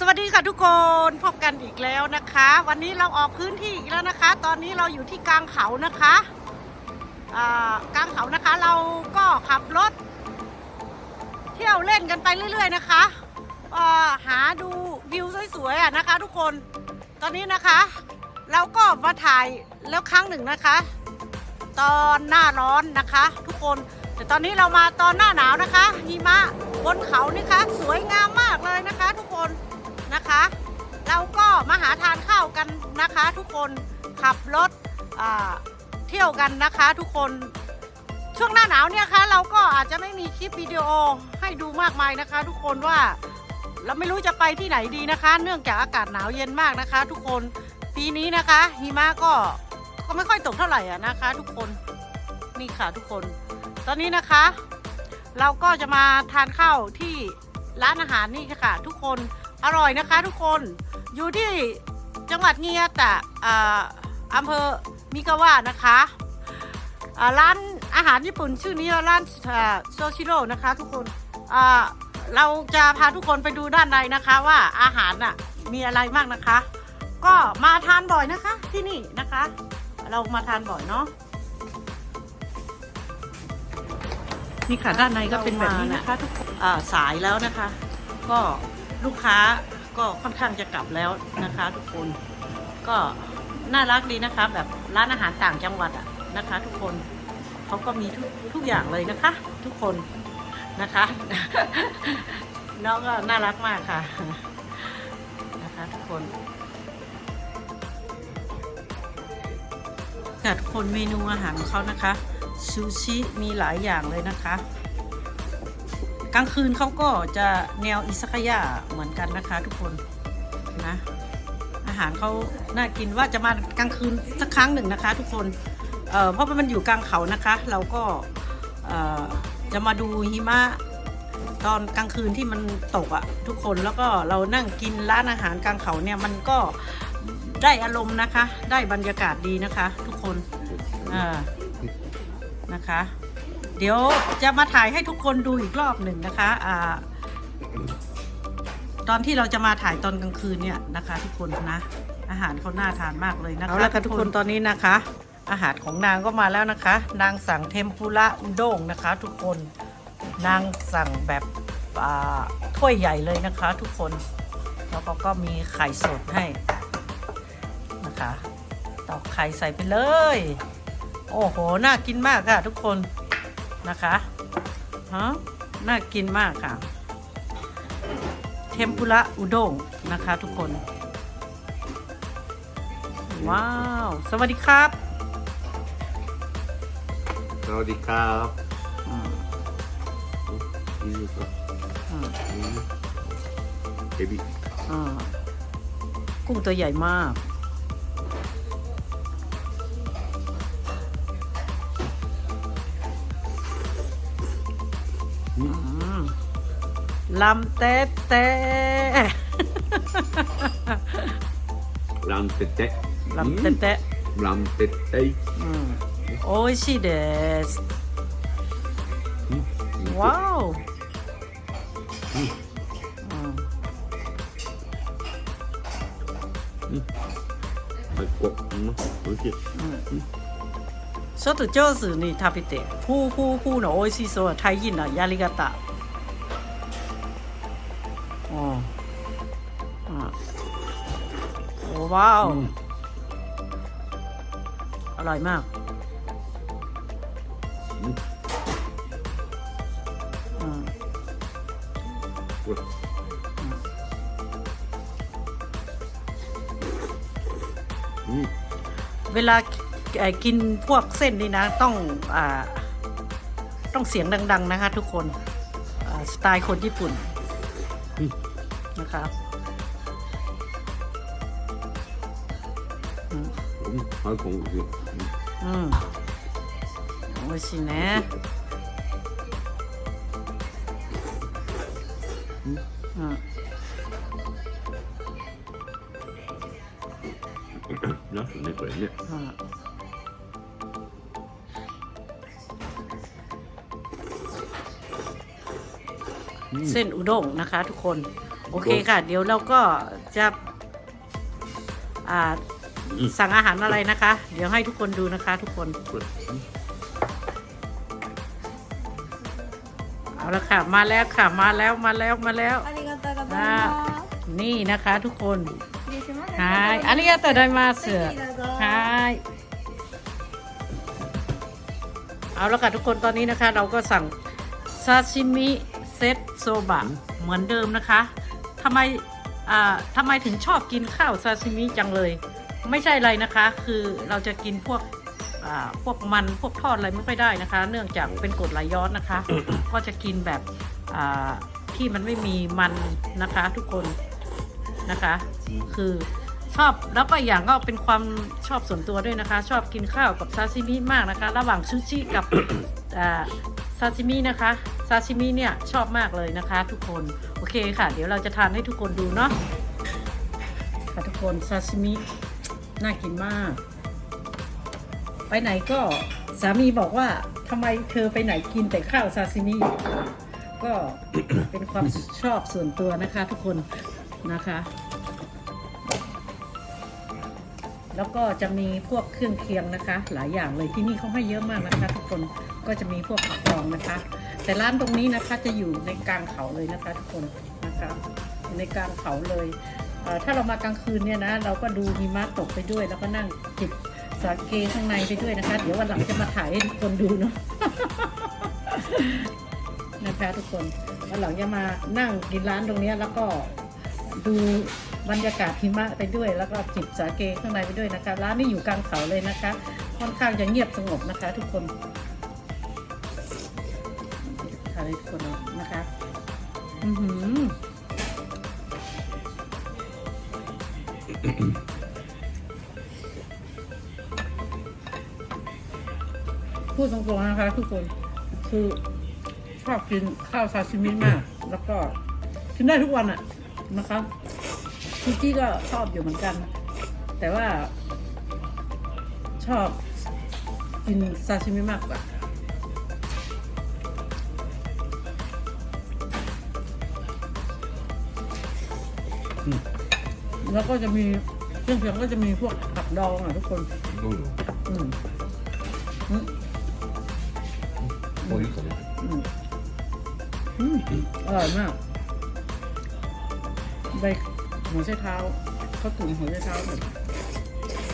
สวัสดีค่ะทุกคนพบกันอีกแล้วนะคะ วันนี้เราออกพื้นที่อีกแล้วนะคะ ตอนนี้เราอยู่ที่กลางเขานะคะอ่ากลางเขานะคะเราก็ขับรถ เที่ยวเล่นกันไปเรื่อยๆนะคะอ่าหาดูวิวสวยๆอะนะคะ ทุกคนตอนนี้นะคะ เราก็มาถ่ายแล้วครั้งหนึ่งนะคะ ตอนหน้าร้อนนะคะ ทุกคนแต่ตอนนี้เรามาตอนหน้าหนาวนะคะหิมะบนเขานี่คะ สวยงาม นะคะ เราก็มาหาทานข้าวกันนะคะทุกคนขับรถเที่ยวกันนะคะทุกคนช่วงหน้าหนาวเนี่ยคะเราก็อาจจะไม่มีคลิปวิดีโอให้ดูมากมายนะคะ ทุกคนว่าเราไม่รู้จะไปที่ไหนดีนะคะ เนื่องจากอากาศหนาวเย็นมากนะคะ ทุกคนปีนี้นะคะหิมะก็ก็ไม่ค่อยตกเท่าไหร่อะนะคะ ทุกคนนี่ค่ะทุกคน ตอนนี้นะคะ เราก็จะมาทานข้าวที่ร้านอาหารนี่ค่ะ ทุกคน อร่อยนะคะทุกคนอยู่ที่จังหวัดเงียแตะอ่อำเภอมิกาวะนะคะร้านอาหารญี่ปุ่นชื่อนี้ร้านโซชิโร่นะคะ ทุกคนเราจะพาทุกคนไปดูด้านในนะคะว่าอาหารน่ะมีอะไรบ้างนะคะ ก็มาทานบ่อยนะคะที่นี่นะคะ เรามาทานบ่อยเนาะนี่ค่ะด้านในก็เป็นแบบนี้นะคะทุกคนสายแล้วนะคะ ก็ ลูกค้าก็ค่อนข้างจะกลับแล้วนะคะ ทุกคนก็น่ารักดีนะคะ แบบร้านอาหารต่างจังหวัดอะนะคะ ทุกคนเขาก็มีทุกทุกอย่างเลยนะคะ ทุกคนนะคะ น้องก็น่ารักมากค่ะนะคะทุกคนค่ะทุกคนเมนูอาหารของเขานะคะซูชิมีหลายอย่างเลยนะคะ กลางคืนเขาก็จะแนวอิซากายะเหมือนกันนะคะ ทุกคนนะ อาหารเขาน่ากินว่าจะมากลางคืนสักครั้งหนึ่งนะคะ ทุกคนเเพราะว่ามันอยู่กลางเขานะคะ เราก็จะมาดูหิมะตอนกลางคืนที่มันตกอะ่ะทุกคนแล้วก็เรานั่งกินร้านอาหารกลางเขาเนี่ยมันก็ได้อารมณ์นะคะ ได้บรรยากาศดีนะคะ ทุกคนอ่านะคะ เดี๋ยวจะมาถ่ายให้ทุกคนดูอีกรอบหนึ่งนะคะอ่าตอนที่เราจะมาถ่ายตอนกลางคืนเนี่ยนะคะ ทุกคนนะ อาหารเขาน่าทานมากเลยนะคะเอาละค่ะทุกคนตอนนี้นะคะ อาหารของนางก็มาแล้วนะคะ นางสั่งเทมปุระอุด้งนะคะ ทุกคนนางสั่งแบบถ้วยใหญ่เลยนะคะ ทุกคนแล้วก็ก็มีไข่สดให้นะคะตอกไข่ใส่ไปเลย โอ้โห น่ากินมากค่ะทุกคน นะคะฮะน่ากินมากค่ะ เทมปุระอุด้งนะคะทุกคน ว้าว สวัสดีครับ สวัสดีครับอืมนี่ก็อืมเอบิอ่ากุ้งตัวใหญ่มาก ラン テッテ。ランテッテ。ランテッテ、うん、ランテッテ。うん。美味しいです、うん、わお、うん、うん、最高、うん、美味しい、うん、ちょっと上手に食べて、ふうふうふうの美味しそうなタイなやり方。 ว้าว อร่อยมากเวลากินพวกเส้นนี่นะ ต้องอต้องเสียงดัง ๆ นะคะทุกคน สไตล์คนญี่ปุ่นนะครับ はいこんにちはうん。美味しいね。うん。なんすねこれねうんเส้นอุด้งนะคะทุกคน โอเคค่ะ เดี๋ยวเราก็จะอ่า อืม สั่งอาหารอะไรนะคะ เดี๋ยวให้ทุกคนดูนะคะ ทุกคน これ เอาละค่ะ มาแล้วค่ะ มาแล้วมาแล้วมาแล้ว ありがとうございま นี่นะคะ ทุกคน す。失礼します。 ฮายありがとうございます はいどうぞ ฮายเอาละค่ะทุกคนตอนนี้นะคะ เราก็สั่งซาชิมิเซตโซบะเหมือนเดิมนะคะทำไมอ่าทำไมถึงชอบกินข้าวซาชิมิจังเลย ไม่ใช่อะไรนะคะ คือเราจะกินพวกอ่าพวกมันพวกทอดอะไรไม่ค่อยได้นะคะ เนื่องจากเป็นกรดไหลย้อนนะคะ ก็จะกินแบบอ่าที่มันไม่มีมันนะคะทุกคนนะคะ คือชอบแล้วก็อีกอย่างก็เป็นความชอบส่วนตัวด้วยนะคะ ชอบกินข้าวกับซาซิมิมากนะคะ ระหว่างซูชิกับอ่าซาซิมินะคะซาซิมิเนี่ยชอบมากเลยนะคะ ทุกคนโอเคค่ะ เดี๋ยวเราจะทานให้ทุกคนดูเนาะค่ะทุกคนซาซิมิ น่ากินมาก ไปไหนก็สามีบอกว่าทำไมเธอไปไหนกินแต่ข้าวซาซิมิก็เป็นความชอบส่วนตัวนะคะทุกคนนะคะ แล้วก็จะมีพวกเครื่องเคียงนะคะ หลายอย่างเลยที่นี่เขาให้เยอะมากนะคะ ทุกคนก็จะมีพวกผักดองนะคะ แต่ร้านตรงนี้นะคะจะอยู่ในกลางเขาเลยนะคะ ทุกคนนะคะอยู่ในกลางเขาเลย ถ้าเรามากลางคืนเนี่ยนะ เราก็ดูหิมะตกไปด้วย แล้วก็นั่งจิบสาเกข้างในไปด้วยนะคะ เดี๋ยววันหลังจะมาถ่ายให้ทุกคนดูเนาะนะคะทุกคนวันหลังจะมานั่งกินร้านตรงนี้แล้วก็ดูบรรยากาศหิมะไปด้วย แล้วก็จิบสาเกข้างในไปด้วยนะคะร้านนี้อยู่กลางเขาเลยนะคะ ค่อนข้างจะเงียบสงบนะคะ ทุกคนทานให้ทุกคนนะคะ อือหือ พูดตรงๆนะคะ ทุกคนคือชอบกินข้าวซาซิมิมาก แล้วก็กินได้ทุกวันอะนะคะซูชิก็ชอบอยู่เหมือนกัน แต่ว่า ชอบกินซาซิมิมากกว่า แล้วก็จะมีเครื่องเคียงก็จะมีพวกผักดองอ่ะทุกคน どうぞ อืมอืม もういいかね อืมอืมอร่อยมากใบหัวไชเท้าข้าวตุ๋นหัวไชเท้าแบบ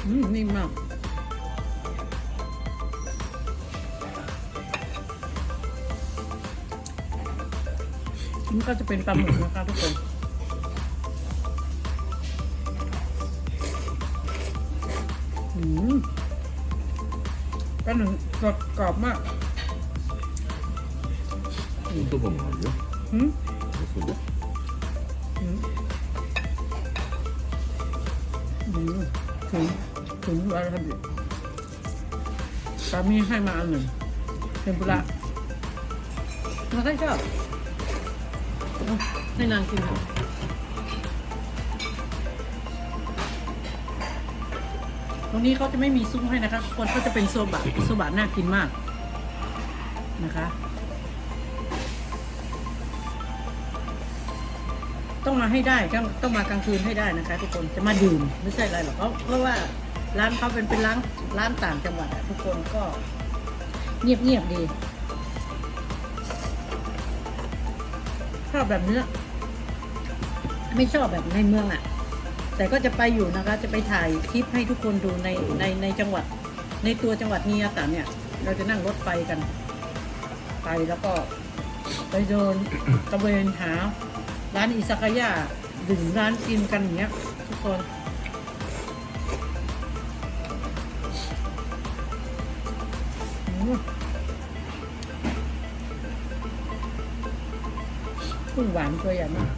อืมนิ่มมาก นี่ก็จะเป็นปลาหมึกนะคะทุกคน ก็หนึ่งสดกรอบมาก 소스가 뭐예 요? หืม 소스 가? หืมหืมถึงถึงอะไรครับเนี่ยสามีให้มาอันหนึ่งเทมปุระเรได้ชอบเอให้นางกินค่ะ ตรงนี้เขาจะไม่มีซุ้มให้นะคะคนก็จะเป็นโซบะโซบะน่ากินมากนะคะ ต้องมาให้ได้ต้องต้องมากลางคืนให้ได้นะคะ ทุกคนจะมาดื่มไม่ใช่อะไรหรอกเพราะเพราะว่าร้านเขาเป็นเป็นร้านร้านต่างจังหวัดอะทุกคนก็เงียบเงียบๆดีชอบแบบเนื้อไม่ชอบแบบในเมืองอะ แต่ก็จะไปอยู่นะคะ จะไปถ่ายคลิปให้ทุกคนดูในในในจังหวัด ในตัวจังหวัดนียาตะเนี่ย เราจะนั่งรถไฟกัน ไปแล้วก็ไปเดินตะเวนหา ร้านอิซากายะดื่มร้านกินกันอย่างเงี้ยทุกคนกุ้งหวานตัวใหญ่มาก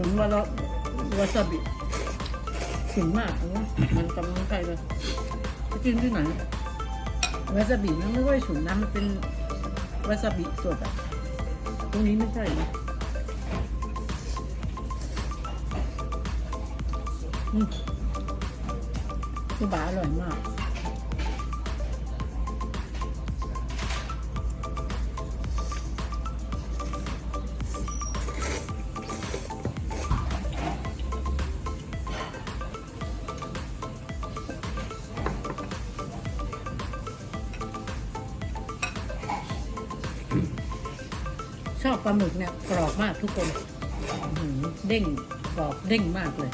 ฉุนวาระวาซาบิฉุนมากนะมันกำลังใครเลยไปกินที่ไหนวาซาบิมันไม่ค่อยฉุนนะมันเป็นวาซาบิสดอะตรงนี้ไม่ใช่นะอืมคือบาอร่อยมาก อบปลาหมึกเนี่ยกรอบมากทุกคนเด้งกรอบเด้งมากเลย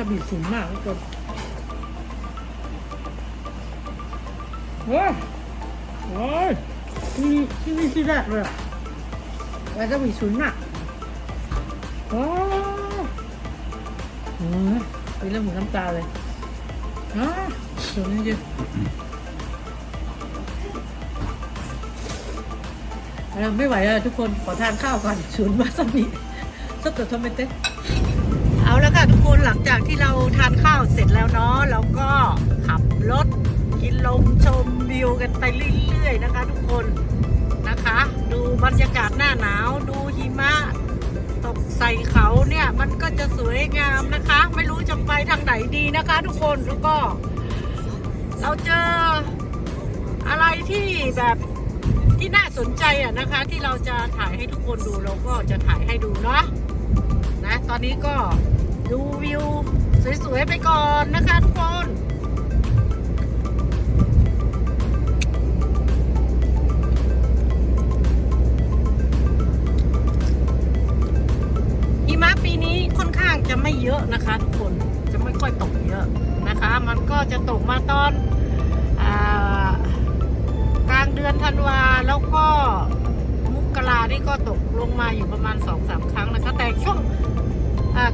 ยวาซาบิฉุนมากทุกคนเว้ยโอ้ยที่ที่นี่ที่แรกเลยอะวาซาบิฉุนมากว้าวโอ้ยมีเรื่องหมูน้ำตาเลยอ้าฉุนจริงเออไม่ไหวแล้วทุกคนขอทานข้าวก่อนฉุนวาซาบิสดๆทำไมเต้เอา แล้วค่ะทุกคนหลังจากที่เราทานข้าวเสร็จแล้วเนาะเราก็ขับรถกินลมชมวิวกันไปเรื่อยๆนะคะ ทุกคนนะคะ ดูบรรยากาศหน้าหนาวดูหิมะตกใส่เขาเนี่ยมันก็จะสวยงามนะคะ ไม่รู้จะไปทางไหนดีนะคะ ทุกคนแล้วก็ เราเจออะไรที่แบบที่น่าสนใจอะนะคะ ที่เราจะถ่ายให้ทุกคนดูเราก็จะถ่ายให้ดูเนาะนะตอนนี้ก็ ดูวิว สวย ๆ ไปก่อนนะคะทุกคนหิมะปีนี้ค่อนข้างจะไม่เยอะนะคะทุกคนจะไม่ค่อยตกเยอะนะคะ มันก็จะตกมาตอนอกลางเดือนธันวาแล้วก็มุกรานี่ก็ตกลงมาอยู่ประมาณสองสามครั้งนะคะ แต่ช่วง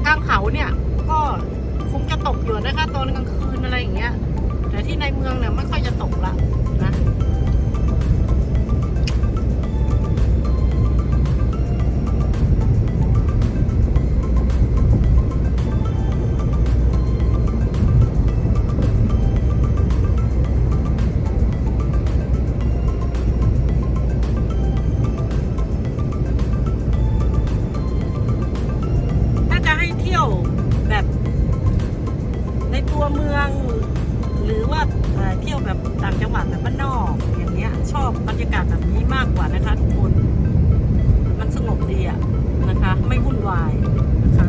กลางเขาเนี่ย ก็คงจะตกอยู่นะคะตอนกลางคืนอะไรอย่างเงี้ย แต่ที่ในเมืองเนี่ยไม่ค่อยจะตกละนะ บ้านนอกอย่างเงี้ย ชอบบรรยากาศแบบนี้มากกว่านะคะทุกคน มันสงบดีอะนะคะ ไม่วุ่นวายนะคะ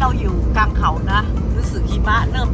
เราอยู่กลางเขานะรู้สึกหิมะเริ่ม